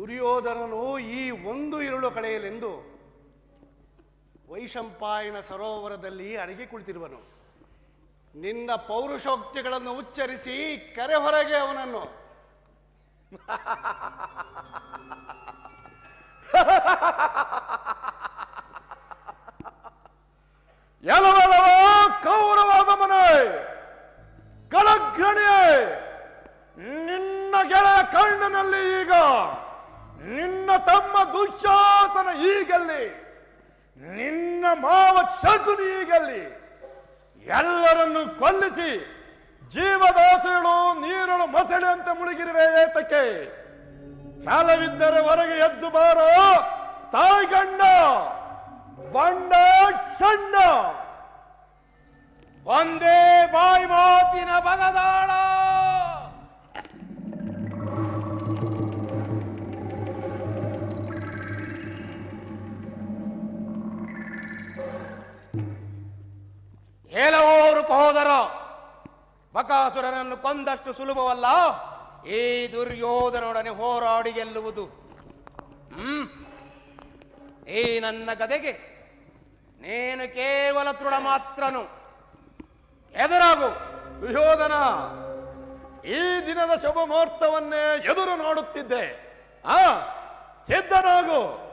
ದುರ್ಯೋಧನನು ಈ ಒಂದು ಇರುಳು ಕಳೆಯಲೆಂದು ವೈಶಂಪಾಯನ ಸರೋವರದಲ್ಲಿ ಅಡಗಿ ಕುಳಿತಿರುವನು. ನಿನ್ನ ಪೌರುಷೋಕ್ತಿಗಳನ್ನು ಉಚ್ಚರಿಸಿ ಕರೆ ಹೊರಗೆ ಅವನನ್ನು. ಎಲವೆಲವ ಕೌರವಾದ ಮನೆ ಕಳಗ್ರಣಿಯೇ, ನಿನ್ನ ಗೆಳೆಯ ಕಣ್ಣಿನಲ್ಲಿ ಈಗ ನಿನ್ನ ತಮ್ಮ ದುಶ್ಯಾಸನ ಈಗಲ್ಲಿ, ನಿನ್ನ ಮಾವ ಶಕುನಿ ಈಗಲ್ಲಿ, ಎಲ್ಲರನ್ನು ಕೊಲ್ಲಿಸಿ ಜೀವದಾಸೆಗಳು ನೀರಳು ಅಂತ ಮುಳುಗಿರುವೆ ಏತಕ್ಕೆ? ಛಲವಿದ್ದರೆ ಹೊರಗೆ ಎದ್ದು ಬಾರೋ ತಾಯ್ಗಂಡ ಬಂಡ ಚಂಡ ಒಂದೇ ಬಾಯಿ ಮಾತಿನ ಬಗದಾಳ. ಬಕಾಸುರನನ್ನು ಕೊಂದಷ್ಟು ಸುಲಭವಲ್ಲ? ಈ ದುರ್ಯೋಧನೊಡನೆ ಹೋರಾಡಿ ಗೆಲ್ಲುವುದು. ಹ್ಮ್. ಈ ನನ್ನ ಗದೆಗೆ ನೀನು ಕೇವಲ ತೃಣ ಮಾತ್ರನು. ಎದುರಾಗು. ಸುಯೋಧನ, ಈ ದಿನದ ಶುಭ ಮುಹೂರ್ತವನ್ನೇ ಎದುರು ನೋಡುತ್ತಿದ್ದೆ. ಆ, ಸಿದ್ಧನಾಗು.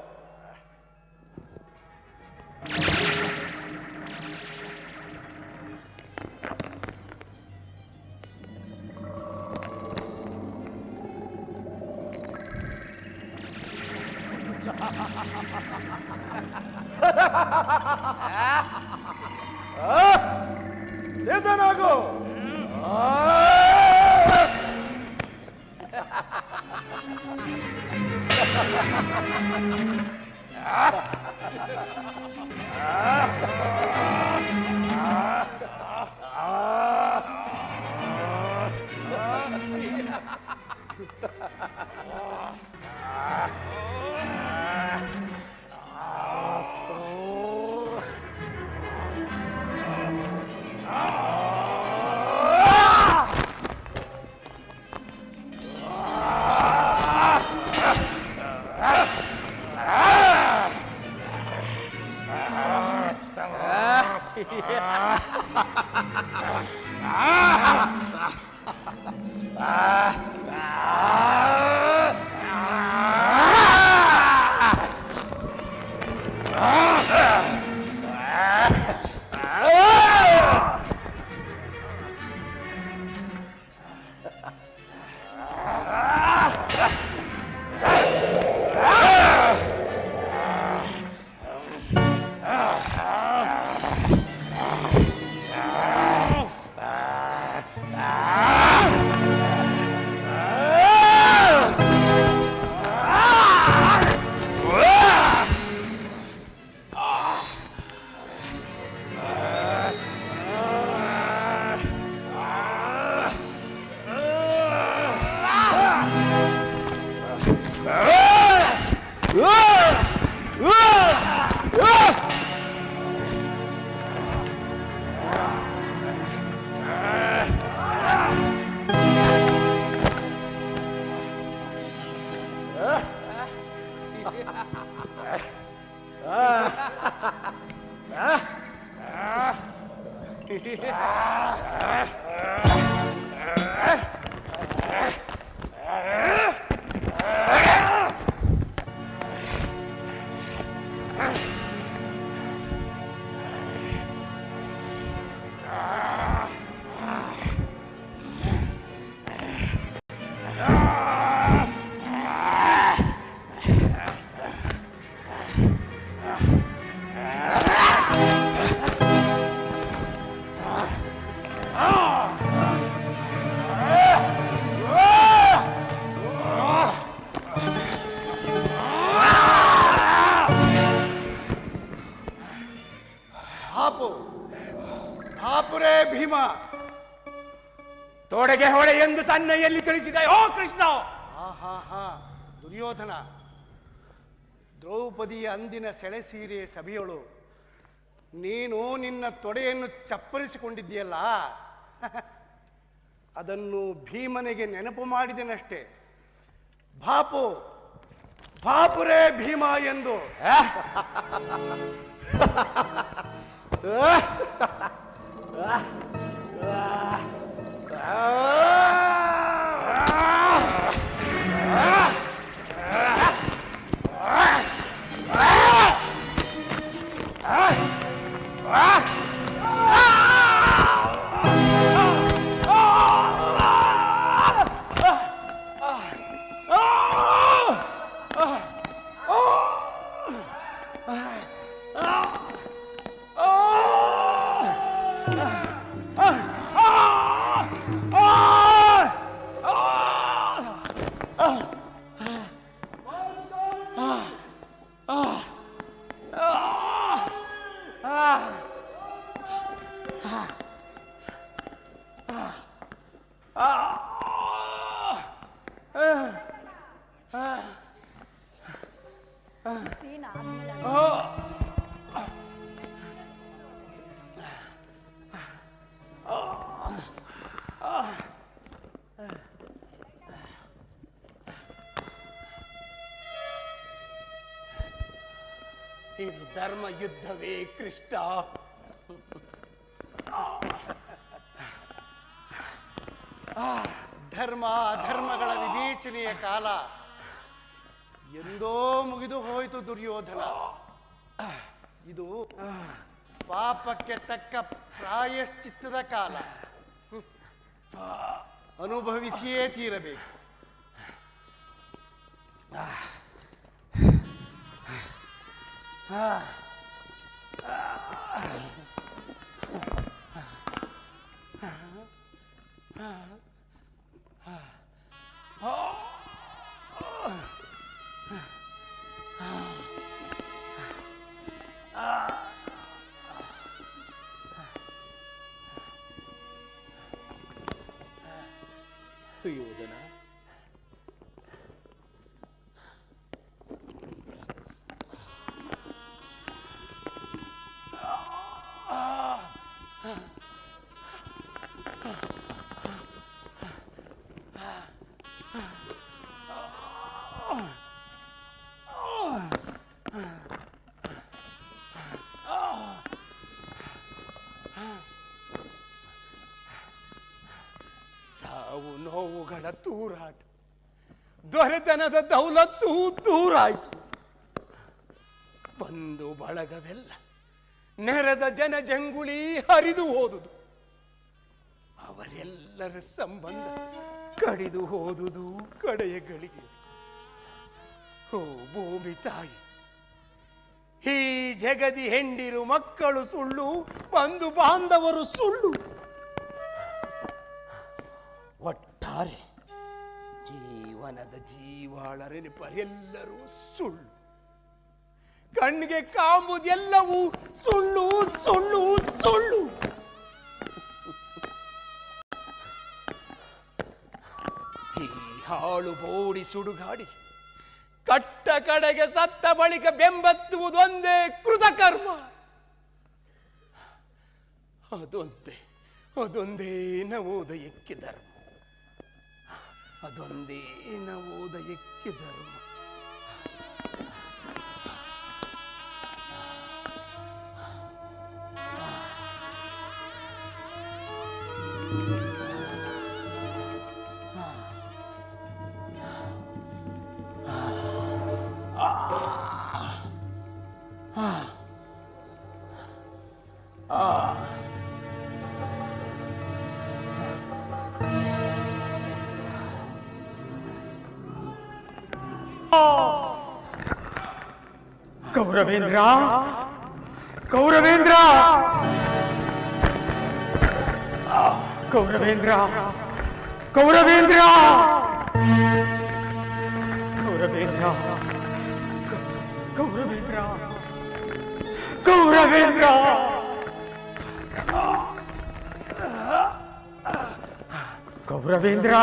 대단하고 아! 아! ಆ! Ah! ಹೊಡೆ ಎಲ್ಲಿ ಕಳಿಸಿದ ಓ ಕೃಷ್ಣ! ಆಹಾಹಾ ದುರ್ಯೋಧನ. ದ್ರೌಪದಿಯ ಅಂದಿನ ಸೆಳೆಸೀರೆ ಸಭೆಯಳು ನೀನು ನಿನ್ನ ತೊಡೆಯನ್ನು ಚಪ್ಪರಿಸಿಕೊಂಡಿದ್ದೀಯಲ್ಲ? ಅದನ್ನು ಭೀಮನಿಗೆ ನೆನಪು ಮಾಡಿದೆನಷ್ಟೇ. ಬಾಪು ಬಾಪುರೇ ಭೀಮ ಎಂದು. 啊！啊！啊！啊！啊！ಯುದ್ಧವೇ ಕೃಷ್ಣ. ಧರ್ಮ, ಧರ್ಮಗಳ ವಿವೇಚನೆಯ ಕಾಲ. ಎಂದೋ ಮುಗಿದು ಹೋಯಿತು ದುರ್ಯೋಧನ. ಇದು ಪಾಪಕ್ಕೆ ತಕ್ಕ ಪ್ರಾಯಶ್ಚಿತ್ತದ ಕಾಲ. ಅನುಭವಿಸಿಯೇ ತೀರಬೇಕು. 哎，啊，啊，啊，啊，好，啊，啊，啊，啊，最有的呢。ತೂರಾಟ ದೊರೆತನದ ದೌಲತ್ತು ದೂರಾಯಿತು ಬಂದು ಬಳಗವೆಲ್ಲ ನೆರೆದ ಜನ ಜಂಗುಳಿ ಹರಿದು ಹೋದುದು. ಅವರೆಲ್ಲರ ಸಂಬಂಧ ಕಡಿದು ಹೋದುದು ಕಡೆಯ ಗಳಿಗೆ. ಓ ಭೂಮಿ ತಾಯಿ, ಈ ಜಗದಿ ಹೆಂಡಿರು ಮಕ್ಕಳು ಸುಳ್ಳು, ಬಂಧು ಬಾಂಧವರು ಸುಳ್ಳು. ಒಟ್ಟಾರೆ ಜೀವಾಳರೆನಿಪರೆಲ್ಲರೂ ಸುಳ್ಳು. ಕಣ್ಣಿಗೆ ಕಾಂಬುದೆಲ್ಲವೂ ಸುಳ್ಳು ಸುಳ್ಳು ಸುಳ್ಳು. ಈ ಹಾಳು ಬೋಡಿ ಸುಡುಗಾಡಿ, ಕಟ್ಟ ಕಡೆಗೆ ಸತ್ತ ಬಳಿಕ ಬೆಂಬತ್ತುವುದೊಂದೇ ಕೃತಕರ್ಮ ಅದೊಂದೇ ಅದೊಂದೇ ನವೋದಯಕ್ಕೆ ಧರ್ಮ ಅದೊಂದೇ ನವೋದಯಕ್ಕೆ ಧರ್ಮ. గౌరవేంద్ర! గౌరవేంద్ర! గౌరవేంద్ర! గౌరవేంద్ర! గౌరవేంద్ర! గౌరవేంద్ర! గౌరవేంద్ర! గౌరవేంద్ర!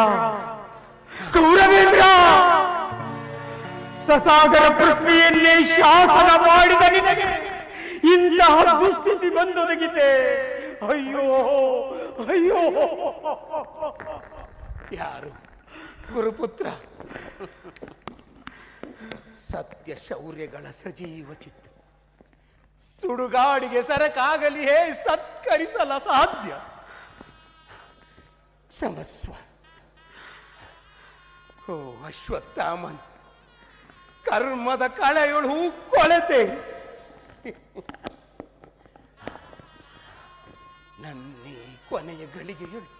గౌరవేంద్ర! ಸಸಾಗರ ಪೃಥ್ವಿಯನ್ನೇ ಶಾಸನ ಮಾಡಿದ ನಿನಗೆ. ಇಂತಹ ದುಸ್ಥಿತಿ ಬಂದೊದಗಿದೆ ಅಯ್ಯೋ ಅಯ್ಯೋ. ಯಾರು? ಗುರುಪುತ್ರ. ಸತ್ಯ ಶೌರ್ಯಗಳ ಸಜೀವ ಚಿತ್ತ. ಸುಡುಗಾಡಿಗೆ ಸರಕಾಗಲಿ ಹೇ ಸತ್ಕರಿಸಲ ಸಾಧ್ಯ. ಸಮಸ್ವ. ಓ, ಅಶ್ವತ್ಥಾಮನ್. ಕರ್ಮದ ಕಳೆಯೊಳು ಹೂ ಕೊಳೆತೆ ನನ್ನೇ ಕೊನೆಯ ಗಳಿಗೆಯೊಳು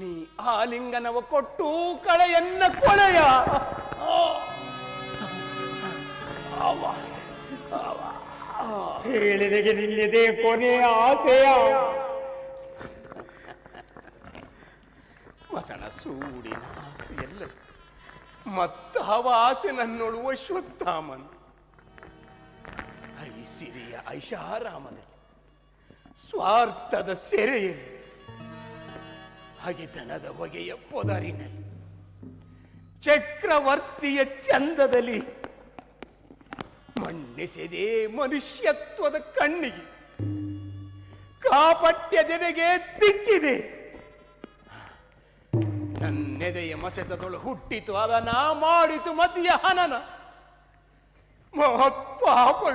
ನೀ ಆಲಿಂಗನವ ಕೊಟ್ಟು ಕಳೆಯನ್ನ ಕೊಳೆಯ. ಹೇಳಿದೆಗೆ ನಿಲ್ಲಿದೆ ಕೊನೆಯ ಆಸೆಯ. ಮಸಣ ಸೂಡಿನ ಆಸೆಯಲ್ಲ. ಮತ್ತಾವ ಆಸೆ ನನ್ನೊಳು ಅಶ್ವತ್ಥಾಮನ್ ಐಸಿರಿಯ ಐಷಾರಾಮದಲ್ಲಿ ಸ್ವಾರ್ಥದ ಸೆರೆಯಲ್ಲಿ ದನದ ಹೊಗೆಯ ಪೊದರಿನಲ್ಲಿ, ಚಕ್ರವರ್ತಿಯ ಚಂದದಲ್ಲಿ, ಮಣ್ಣೆಸೆದೆ ಮನುಷ್ಯತ್ವದ ಕಣ್ಣಿಗೆ ಕಾಪಟ್ಯದೆನೆಗೆ ದಿಕ್ಕಿದೆ ನನ್ನೆದೆಯ ಮಸೆತದೊಳು ಹುಟ್ಟಿತು ನಾ ಮಾಡಿತು ಮತಿಯ ಹನನ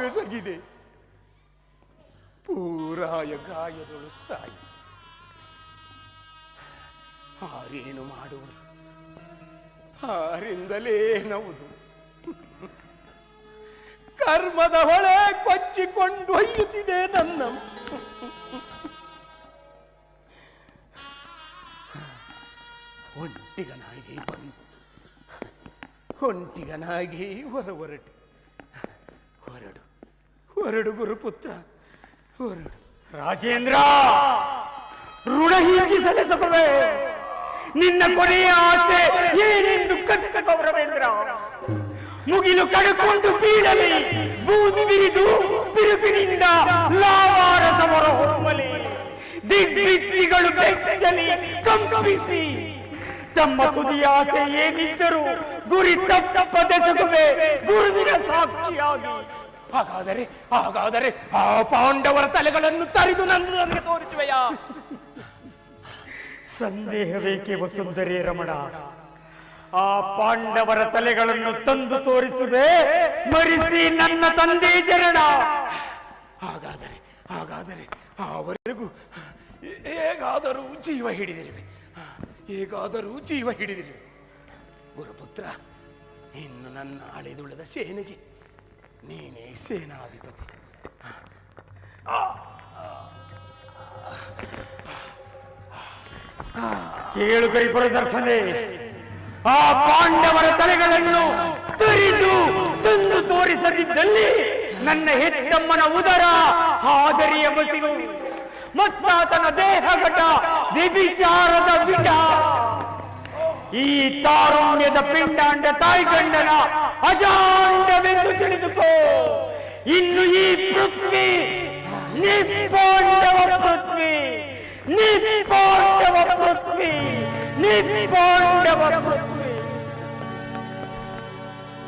ಸಗಿದೆ ಪೂರಾಯ ಗಾಯದೊಳು ಸಾಯಿ. ಹಾರೇನು ಮಾಡುವರು ಹಾರಿಂದಲೇ ನವುದು. ಕರ್ಮದ ಹೊಳೆ ಕೊಚ್ಚಿಕೊಂಡು ಹೊಯ್ಯುತ್ತಿದೆ ನನ್ನ. ಒಂಟಿಗನಾಗಿ ಬಂದು, ಒಂಟಿಗನಾಗಿ ಹೊರ ಹೊರಟು. ಹೊರಡು ಹೊರಡು ಗುರುಪುತ್ರ, ಹೊರಡು. ರಾಜೇಂದ್ರ, ಋಣ ಹೀಗೆ ಸಲ್ಲಿಸಬೇ ನಿನ್ನ ಕೊನೆಯ ಆಸೆ ಏನೆಂದು ಕಥಿಸ ಗೌರವೇಂದ್ರ? ಮುಗಿಲು ಕಡುಕೊಂಡು ಬೀಳಲಿ ಬೂದಿ ಬಿರಿದು ಬಿರುಕಿನಿಂದ ಲಾವಾರ ಸಮರ ಹೊರಬಲಿ ದಿಗ್ವಿತ್ತಿಗಳು ಬೆಚ್ಚಲಿ ಕಂಪಿಸಿ ತಮ್ಮ ತುದಿಯ ಆಸೆ ಏನಿದ್ದರೂ ಗುರಿ ತಪ್ಪದೆಸಗುವೆ ಗುರುವಿನ ಸಾಕ್ಷಿಯಾಗಿ. ಹಾಗಾದರೆ ಹಾಗಾದರೆ ಆ ಪಾಂಡವರ ತಲೆಗಳನ್ನು ತರಿದು ನಂದು ನನಗೆ ತೋರಿಸುವೆಯಾ? ಸಂದೇಹವೇಕೆ ವಸುಂಧರಿ ರಮಣ? ಆ ಪಾಂಡವರ ತಲೆಗಳನ್ನು ತಂದು ತೋರಿಸುವೆ, ಸ್ಮರಿಸಿ ನನ್ನ ತಂದೆ ಜರಣ. ಹಾಗಾದರೆ ಹಾಗಾದರೆ ಅವರೆಗೂ ಹೇಗಾದರೂ ಜೀವ ಹಿಡಿದಿರುವೆ. ಹೇಗಾದರೂ ಜೀವ ಹಿಡಿದಿರಿ. ಗುರುಪುತ್ರ, ಇನ್ನು ನನ್ನ ಅಳೆದುಳದ ಸೇನೆಗೆ ನೀನೇ ಸೇನಾಧಿಪತಿ. ಕೇಳು ಕೈ ದರ್ಶನೆ ಆ ಪಾಂಡವರ ತಲೆಗಳನ್ನು ತುರಿದು ತಂದು ತೋರಿಸದಿದ್ದಲ್ಲಿ ನನ್ನ ಹೆತ್ತಮ್ಮನ ಉದರ ಹಾದರಿಯ ಬಸಿರು ಮತ್ತಾತನ ದೇಹಘಟ ವ್ಯಭಿಚಾರದ ವಿಟ ಈ ತಾರುಣ್ಯದ ಪಿಂಡಾಂಡ ತಾಯ್ಗಂಡನ ಅಜಾಂಡವೆಂದು ತಿಳಿದುಕೋ ಇನ್ನು ಈ ಪೃಥ್ವಿ ನಿಪಾಂಡವ ಪೃಥ್ವಿ ನಿಪಾಂಡವ ಪೃಥ್ವಿ ನಿಪಾಂಡವ ಪೃಥ್ವಿ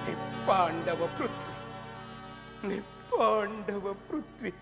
ನಿಪ್ಪಾಂಡವ ಪೃಥ್ವಿ ನಿಪ್ಪಾಂಡವ ಪೃಥ್ವಿ